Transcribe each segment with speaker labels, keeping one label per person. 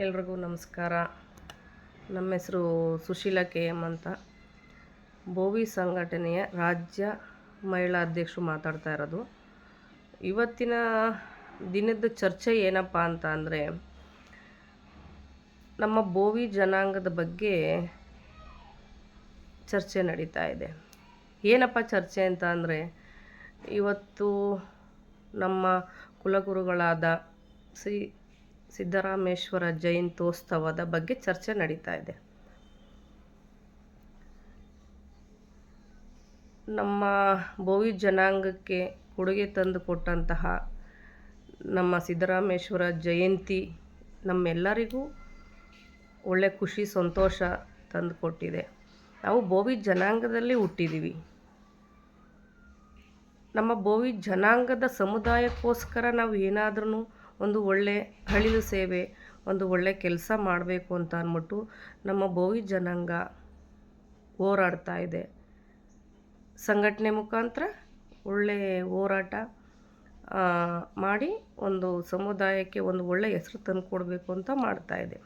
Speaker 1: ಎಲ್ರಿಗೂ ನಮಸ್ಕಾರ. ನಮ್ಮ ಹೆಸರು ಸುಶೀಲಾ ಕೆ ಎಂ ಅಂತ. ಬೋವಿ ಸಂಘಟನೆಯ ರಾಜ್ಯ ಮಹಿಳಾ ಅಧ್ಯಕ್ಷರು ಮಾತಾಡ್ತಾ ಇರೋದು. ಇವತ್ತಿನ ದಿನದ ಚರ್ಚೆ ಏನಪ್ಪ ಅಂತ ಅಂದರೆ, ನಮ್ಮ ಬೋವಿ ಜನಾಂಗದ ಬಗ್ಗೆ ಚರ್ಚೆ ನಡೀತಾ ಇದೆ. ಏನಪ್ಪ ಚರ್ಚೆ ಅಂತ ಅಂದರೆ, ಇವತ್ತು ನಮ್ಮ ಕುಲಗುರುಗಳಾದ ಶ್ರೀ ಸಿದ್ದರಾಮೇಶ್ವರ ಜಯಂತ್ಯೋತ್ಸವದ ಬಗ್ಗೆ ಚರ್ಚೆ ನಡೀತಾ ಇದೆ. ನಮ್ಮ ಬೋವಿ ಜನಾಂಗಕ್ಕೆ ಕೊಡುಗೆ ತಂದು ಕೊಟ್ಟಂತಹ ನಮ್ಮ ಸಿದ್ದರಾಮೇಶ್ವರ ಜಯಂತಿ ನಮ್ಮೆಲ್ಲರಿಗೂ ಒಳ್ಳೆ ಖುಷಿ, ಸಂತೋಷ ತಂದು ಕೊಟ್ಟಿದೆ. ನಾವು ಬೋವಿ ಜನಾಂಗದಲ್ಲಿ ಹುಟ್ಟಿದ್ದೀವಿ ನಮ್ಮ ಬೋವಿ ಜನಾಂಗದ ಸಮುದಾಯಕ್ಕೋಸ್ಕರ ನಾವು ಏನಾದ್ರೂ ಒಂದು ಒಳ್ಳೆ ಅಳಿಲು ಸೇವೆ, ಒಂದು ಒಳ್ಳೆ ಕೆಲಸ ಮಾಡಬೇಕು ಅಂತ ಅಂದ್ಬಿಟ್ಟು ನಮ್ಮ ಬೋವಿ ಜನಾಂಗ ಹೋರಾಡ್ತಾ ಇದೆ. ಸಂಘಟನೆ ಮುಖಾಂತರ ಒಳ್ಳೆ ಹೋರಾಟ ಮಾಡಿ ಒಂದು ಸಮುದಾಯಕ್ಕೆ ಒಂದು ಒಳ್ಳೆ ಹೆಸರು ತಂದು ಕೊಡಬೇಕು ಅಂತ ಮಾಡ್ತಾ ಇದೆ.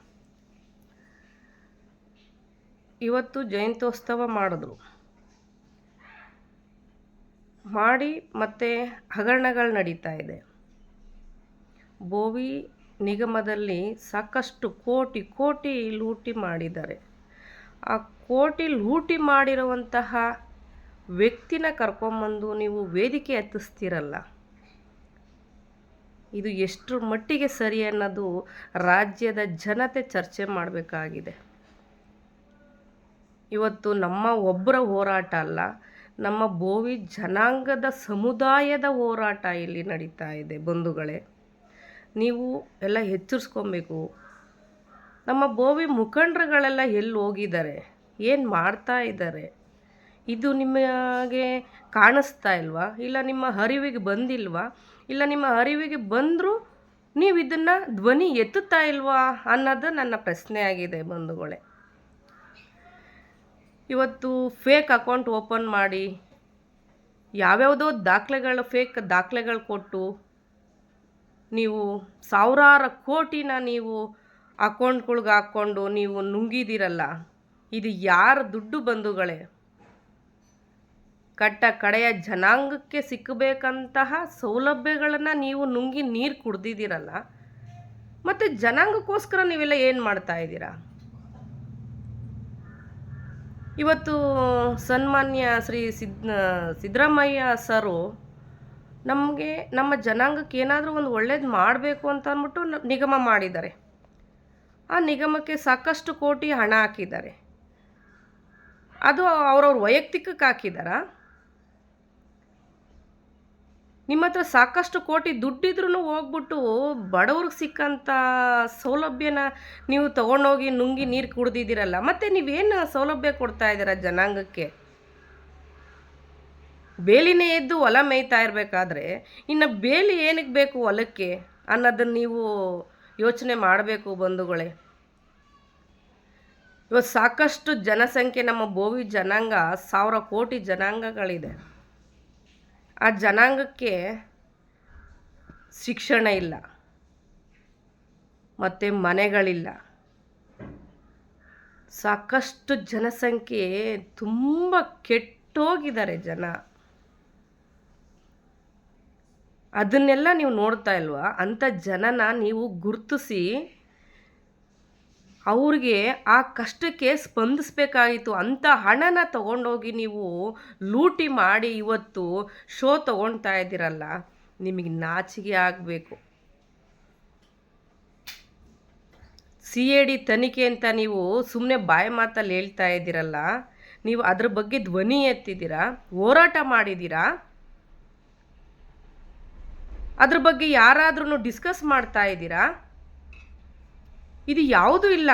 Speaker 1: ಇವತ್ತು ಜಯಂತ್ಯೋತ್ಸವ ಮಾಡಿದ್ರು. ಮಾಡಿ ಮತ್ತೆ ಹಗರಣಗಳು ನಡೀತಾ ಇದೆ. ಬೋವಿ ನಿಗಮದಲ್ಲಿ ಸಾಕಷ್ಟು ಕೋಟಿ ಕೋಟಿ ಲೂಟಿ ಮಾಡಿದ್ದಾರೆ. ಆ ಕೋಟಿ ಲೂಟಿ ಮಾಡಿರುವಂತಹ ವ್ಯಕ್ತಿನ ಕರ್ಕೊಂಬಂದು ನೀವು ವೇದಿಕೆ ಹತ್ತಿಸ್ತೀರಲ್ಲ ಇದು ಎಷ್ಟರ ಮಟ್ಟಿಗೆ ಸರಿ ಅನ್ನೋದು ರಾಜ್ಯದ ಜನತೆ ಚರ್ಚೆ ಮಾಡಬೇಕಾಗಿದೆ. ಇವತ್ತು ನಮ್ಮ ಒಬ್ಬರ ಹೋರಾಟ ಅಲ್ಲ, ನಮ್ಮ ಬೋವಿ ಜನಾಂಗದ ಸಮುದಾಯದ ಹೋರಾಟ ಇಲ್ಲಿ ನಡೀತಾ ಇದೆ ಬಂಧುಗಳೇ. ನೀವು ಎಲ್ಲ ಎಚ್ಚರಿಸ್ಕೊಬೇಕು. ನಮ್ಮ ಬೋವಿ ಮುಖಂಡರುಗಳೆಲ್ಲ ಎಲ್ಲಿ ಹೋಗಿದ್ದಾರೆ? ಏನು ಮಾಡ್ತಾ ಇದ್ದಾರೆ? ಇದು ನಿಮಗೆ ಕಾಣಿಸ್ತಾ ಇಲ್ವಾ? ಇಲ್ಲ ನಿಮ್ಮ ಅರಿವಿಗೆ ಬಂದಿಲ್ವಾ? ಇಲ್ಲ ನಿಮ್ಮ ಅರಿವಿಗೆ ಬಂದರೂ ನೀವು ಇದನ್ನು ಧ್ವನಿ ಎತ್ತುತ್ತಾ ಇಲ್ವಾ ಅನ್ನೋದು ನನ್ನ ಪ್ರಶ್ನೆ ಆಗಿದೆ ಬಂಧುಗಳೇ. ಇವತ್ತು ಫೇಕ್ ಅಕೌಂಟ್ ಓಪನ್ ಮಾಡಿ, ಯಾವ್ಯಾವುದೋ ದಾಖಲೆಗಳು ಫೇಕ್ ದಾಖಲೆಗಳು ಕೊಟ್ಟು ನೀವು ಸಾವಿರಾರು ಕೋಟಿನ ನೀವು ಅಕೌಂಟ್ಗಳ್ಗೆ ಹಾಕ್ಕೊಂಡು ನೀವು ನುಂಗಿದಿರಲ್ಲ, ಇದು ಯಾರ ದುಡ್ಡು ಬಂಧುಗಳೇ? ಕಟ್ಟ ಕಡೆಯ ಜನಾಂಗಕ್ಕೆ ಸಿಕ್ಕಬೇಕಂತಹ ಸೌಲಭ್ಯಗಳನ್ನು ನೀವು ನುಂಗಿ ನೀರು ಕುಡ್ದಿದ್ದೀರಲ್ಲ ಮತ್ತು ಜನಾಂಗಕ್ಕೋಸ್ಕರ ನೀವೆಲ್ಲ ಏನು ಮಾಡ್ತಾ ಇದ್ದೀರಾ? ಇವತ್ತು ಸನ್ಮಾನ್ಯ ಶ್ರೀ ಸಿದ್ ಸಿದ್ದರಾಮಯ್ಯ ಸರು ನಮಗೆ ನಮ್ಮ ಜನಾಂಗಕ್ಕೆ ಏನಾದರೂ ಒಂದು ಒಳ್ಳೇದು ಮಾಡಬೇಕು ಅಂತ ಅಂದ್ಬಿಟ್ಟು ನಿಗಮ ಮಾಡಿದ್ದಾರೆ. ಆ ನಿಗಮಕ್ಕೆ ಸಾಕಷ್ಟು ಕೋಟಿ ಹಣ ಹಾಕಿದ್ದಾರೆ. ಅದು ಅವ್ರವ್ರ ವೈಯಕ್ತಿಕಕ್ಕೆ ಹಾಕಿದಾರಾ? ನಿಮ್ಮ ಹತ್ರ ಸಾಕಷ್ಟು ಕೋಟಿ ದುಡ್ಡಿದ್ರೂ ಹೋಗ್ಬಿಟ್ಟು ಬಡವ್ರಿಗೆ ಸಿಕ್ಕಂಥ ಸೌಲಭ್ಯನ ನೀವು ತೊಗೊಂಡೋಗಿ ನುಂಗಿ ನೀರು ಕುಡ್ದಿದ್ದೀರಲ್ಲ, ಮತ್ತು ನೀವೇನು ಸೌಲಭ್ಯ ಕೊಡ್ತಾ ಇದ್ದೀರಾ ಜನಾಂಗಕ್ಕೆ? ಬೇಲಿನೇ ಎದ್ದು ಹೊಲ ಮೇಯ್ತಾ ಇರಬೇಕಾದ್ರೆ ಇನ್ನು ಬೇಲಿ ಏನಕ್ಕೆ ಬೇಕು ಹೊಲಕ್ಕೆ ಅನ್ನೋದನ್ನು ನೀವು ಯೋಚನೆ ಮಾಡಬೇಕು ಬಂಧುಗಳೇ. ಇವತ್ತು ಸಾಕಷ್ಟು ಜನಸಂಖ್ಯೆ ನಮ್ಮ ಬೋವಿ ಜನಾಂಗ, ಸಾವಿರ ಕೋಟಿ ಜನಾಂಗಗಳಿದೆ. ಆ ಜನಾಂಗಕ್ಕೆ ಶಿಕ್ಷಣ ಇಲ್ಲ. ಮತ್ತು ಮನೆಗಳಿಲ್ಲ. ಸಾಕಷ್ಟು ಜನಸಂಖ್ಯೆ ತುಂಬ ಕೆಟ್ಟೋಗಿದ್ದಾರೆ ಜನ. ಅದನ್ನೆಲ್ಲ ನೀವು ನೋಡ್ತಾ ಇಲ್ವಾ? ಅಂಥ ಜನನ ನೀವು ಗುರುತಿಸಿ ಅವ್ರಿಗೆ ಆ ಕಷ್ಟಕ್ಕೆ ಸ್ಪಂದಿಸ್ಬೇಕಾಗಿತ್ತು. ಅಂಥ ಹಣನ ತಗೊಂಡೋಗಿ ನೀವು ಲೂಟಿ ಮಾಡಿ ಇವತ್ತು ಶೋ ತಗೊಳ್ತಾ ಇದ್ದೀರಲ್ಲ, ನಿಮಗೆ ನಾಚಿಗೆ ಆಗಬೇಕು. ಸಿ ಎ ಡಿ ತನಿಖೆ ಅಂತ ನೀವು ಸುಮ್ಮನೆ ಬಾಯಿ ಮಾತಲ್ಲಿ ಹೇಳ್ತಾ ಇದ್ದೀರಲ್ಲ, ನೀವು ಅದ್ರ ಬಗ್ಗೆ ಧ್ವನಿ ಎತ್ತಿದ್ದೀರಾ? ಹೋರಾಟ ಮಾಡಿದ್ದೀರಾ? ಅದ್ರ ಬಗ್ಗೆ ಯಾರಾದ್ರೂ ಡಿಸ್ಕಸ್ ಮಾಡ್ತಾ ಇದ್ದೀರಾ? ಇದು ಯಾವುದೂ ಇಲ್ಲ.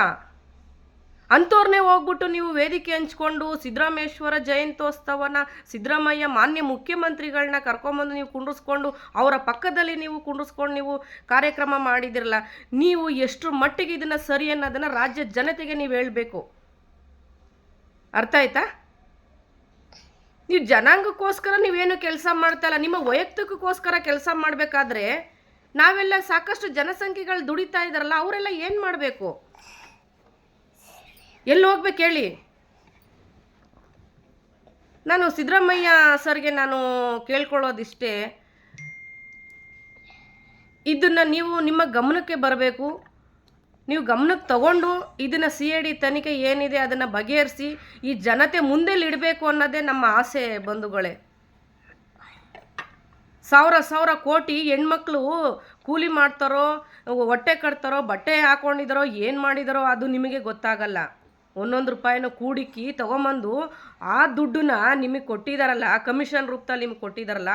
Speaker 1: ಅಂಥವ್ರನ್ನೇ ಹೋಗ್ಬಿಟ್ಟು ನೀವು ವೇದಿಕೆ ಹಂಚ್ಕೊಂಡು ಸಿದ್ದರಾಮೇಶ್ವರ ಜಯಂತ್ಯೋತ್ಸವನ, ಸಿದ್ದರಾಮಯ್ಯ ಮಾನ್ಯ ಮುಖ್ಯಮಂತ್ರಿಗಳನ್ನ ಕರ್ಕೊಂಬಂದು ನೀವು ಕುಂಡ್ರಿಸ್ಕೊಂಡು, ಅವರ ಪಕ್ಕದಲ್ಲಿ ನೀವು ಕುಂಡ್ರಿಸ್ಕೊಂಡು ನೀವು ಕಾರ್ಯಕ್ರಮ ಮಾಡಿದಿರಲ್ಲ, ನೀವು ಎಷ್ಟು ಮಟ್ಟಿಗೆ ಇದನ್ನು ಸರಿ ಅನ್ನೋದನ್ನು ರಾಜ್ಯ ಜನತೆಗೆ ನೀವು ಹೇಳಬೇಕು. ಅರ್ಥ ಆಯ್ತಾ? ನೀವು ಜನಾಂಗಕ್ಕೋಸ್ಕರ ನೀವೇನು ಕೆಲಸ ಮಾಡ್ತಾ ಇಲ್ಲ, ನಿಮ್ಮ ವೈಯಕ್ತಿಕಕ್ಕೋಸ್ಕರ ಕೆಲಸ ಮಾಡಬೇಕಾದ್ರೆ ನಾವೆಲ್ಲ ಸಾಕಷ್ಟು ಜನಸಂಖ್ಯೆಗಳು ದುಡಿತಾ ಇದ್ದಾರಲ್ಲ, ಅವರೆಲ್ಲ ಏನು ಮಾಡಬೇಕು? ಎಲ್ಲಿ ಹೋಗ್ಬೇಕು ಹೇಳಿ? ನಾನು ಸಿದ್ದರಾಮಯ್ಯ ಸರ್ಗೆ ನಾನು ಕೇಳ್ಕೊಳ್ಳೋದಿಷ್ಟೇ. ಇದನ್ನು ನೀವು ನಿಮ್ಮ ಗಮನಕ್ಕೆ ಬರಬೇಕು. ನೀವು ಗಮನಕ್ಕೆ ತಗೊಂಡು ಇದನ್ನು ಸಿ ಐ ಡಿ ತನಿಖೆ ಏನಿದೆ ಅದನ್ನು ಬಗೆಹರಿಸಿ ಈ ಜನತೆ ಮುಂದೆ ಇಡಬೇಕು ಅನ್ನೋದೇ ನಮ್ಮ ಆಸೆ ಬಂಧುಗಳೇ. ಸಾವಿರ ಸಾವಿರ ಕೋಟಿ ಹೆಣ್ಮಕ್ಳು ಕೂಲಿ ಮಾಡ್ತಾರೋ, ಹೊಟ್ಟೆ ಕಟ್ತಾರೋ, ಬಟ್ಟೆ ಹಾಕೊಂಡಿದ್ದಾರೋ, ಏನು ಮಾಡಿದಾರೋ ಅದು ನಿಮಗೆ ಗೊತ್ತಾಗಲ್ಲ. ಒಂದೊಂದು ರೂಪಾಯಿನ ಕೂಡಿಕ್ಕಿ ತೊಗೊಂಬಂದು ಆ ದುಡ್ಡನ್ನ ನಿಮಗೆ ಕೊಟ್ಟಿದ್ದಾರಲ್ಲ ಕಮಿಷನ್ ರೂಪದಲ್ಲಿ ನಿಮಗೆ ಕೊಟ್ಟಿದ್ದಾರಲ್ಲ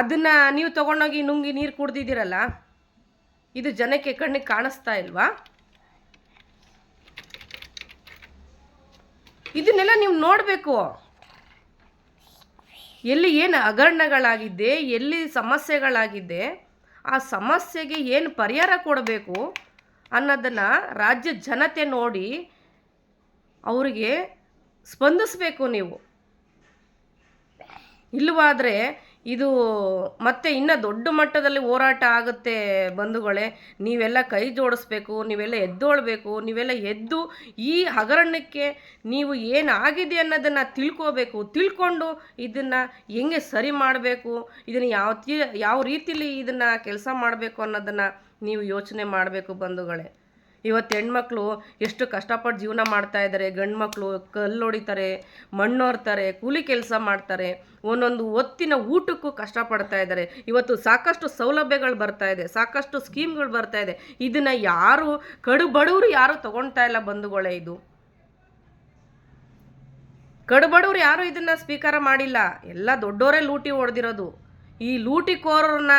Speaker 1: ಅದನ್ನು ನೀವು ತೊಗೊಂಡೋಗಿ ನುಂಗಿ ನೀರು ಕುಡ್ದಿದ್ದೀರಲ್ಲ. ಇದು ಜನಕ್ಕೆ ಕಣ್ಣಿಗೆ ಕಾಣಿಸ್ತಾ ಇಲ್ವಾ? ಇದನ್ನೆಲ್ಲ ನೀವು ನೋಡಬೇಕು. ಎಲ್ಲಿ ಏನು ಹಗರಣಗಳಾಗಿದ್ದೆ ಎಲ್ಲಿ ಸಮಸ್ಯೆಗಳಾಗಿದೆ, ಆ ಸಮಸ್ಯೆಗೆ ಏನು ಪರಿಹಾರ ಕೊಡಬೇಕು ಅನ್ನೋದನ್ನು ರಾಜ್ಯ ಜನತೆ ನೋಡಿ ಅವರಿಗೆ ಸ್ಪಂದಿಸಬೇಕು ನೀವು. ಇಲ್ಲವಾದರೆ ಇದು ಮತ್ತೆ ಇನ್ನೂ ದೊಡ್ಡ ಮಟ್ಟದಲ್ಲಿ ಹೋರಾಟ ಆಗುತ್ತೆ ಬಂಧುಗಳೇ. ನೀವೆಲ್ಲ ಕೈ ಜೋಡಿಸ್ಬೇಕು, ನೀವೆಲ್ಲ ಎದ್ದೋಳ್ಬೇಕು, ನೀವೆಲ್ಲ ಎದ್ದು ಈ ಹಗರಣಕ್ಕೆ ನೀವು ಏನಾಗಿದೆ ಅನ್ನೋದನ್ನು ತಿಳ್ಕೋಬೇಕು. ತಿಳ್ಕೊಂಡು ಇದನ್ನು ಹೆಂಗೆ ಸರಿ ಮಾಡಬೇಕು, ಇದನ್ನು ಯಾವ ಯಾವ ರೀತಿಲಿ ಇದನ್ನು ಕೆಲಸ ಮಾಡಬೇಕು ಅನ್ನೋದನ್ನು ನೀವು ಯೋಚನೆ ಮಾಡಬೇಕು ಬಂಧುಗಳೇ. ಇವತ್ತು ಹೆಣ್ಮಕ್ಳು ಎಷ್ಟು ಕಷ್ಟಪಟ್ಟು ಜೀವನ ಮಾಡ್ತಾ ಇದ್ದಾರೆ. ಗಂಡು ಮಕ್ಕಳು ಕಲ್ಲು ಹೊಡಿತಾರೆ ಮಣ್ಣು ಹೊರ್ತಾರೆ ಕೂಲಿ ಕೆಲಸ ಮಾಡ್ತಾರೆ. ಒಂದೊಂದು ಹೊತ್ತಿನ ಊಟಕ್ಕೂ ಕಷ್ಟಪಡ್ತಾ ಇದ್ದಾರೆ. ಇವತ್ತು ಸಾಕಷ್ಟು ಸೌಲಭ್ಯಗಳು ಬರ್ತಾ ಇದೆ, ಸಾಕಷ್ಟು ಸ್ಕೀಮ್ಗಳು ಬರ್ತಾ ಇದೆ. ಇದನ್ನು ಯಾರು ಕಡು ಬಡವರು ಯಾರು ತಗೊಳ್ತಾ ಇಲ್ಲ ಬಂಧುಗಳೇ ಇದು. ಕಡು ಬಡವರು ಯಾರು ಇದನ್ನು ಸ್ವೀಕಾರ ಮಾಡಿಲ್ಲ. ಎಲ್ಲ ದೊಡ್ಡವರೇ ಲೂಟಿ ಹೊಡೆದಿರೋದು. ಈ ಲೂಟಿಕೋರರನ್ನ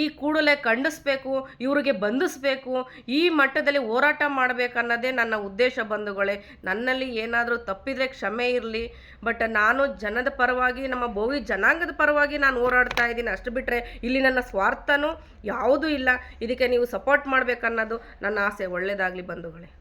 Speaker 1: ಈ ಕೂಡಲೇ ಖಂಡಿಸ್ಬೇಕು, ಇವರಿಗೆ ಬಂಧಿಸ್ಬೇಕು, ಈ ಮಟ್ಟದಲ್ಲಿ ಹೋರಾಟ ಮಾಡಬೇಕನ್ನೋದೇ ನನ್ನ ಉದ್ದೇಶ ಬಂಧುಗಳೇ. ನನ್ನಲ್ಲಿ ಏನಾದರೂ ತಪ್ಪಿದರೆ ಕ್ಷಮೆ ಇರಲಿ, ಬಟ್ ನಾನು ಜನದ ಪರವಾಗಿ, ನಮ್ಮ ಬೋವಿ ಜನಾಂಗದ ಪರವಾಗಿ ನಾನು ಹೋರಾಡ್ತಾ ಇದ್ದೀನಿ. ಅಷ್ಟು ಬಿಟ್ಟರೆ ಇಲ್ಲಿ ನನ್ನ ಸ್ವಾರ್ಥನೂ ಯಾವುದೂ ಇಲ್ಲ. ಇದಕ್ಕೆ ನೀವು ಸಪೋರ್ಟ್ ಮಾಡಬೇಕನ್ನೋದು ನನ್ನ ಆಸೆ. ಒಳ್ಳೆಯದಾಗಲಿ ಬಂಧುಗಳೇ.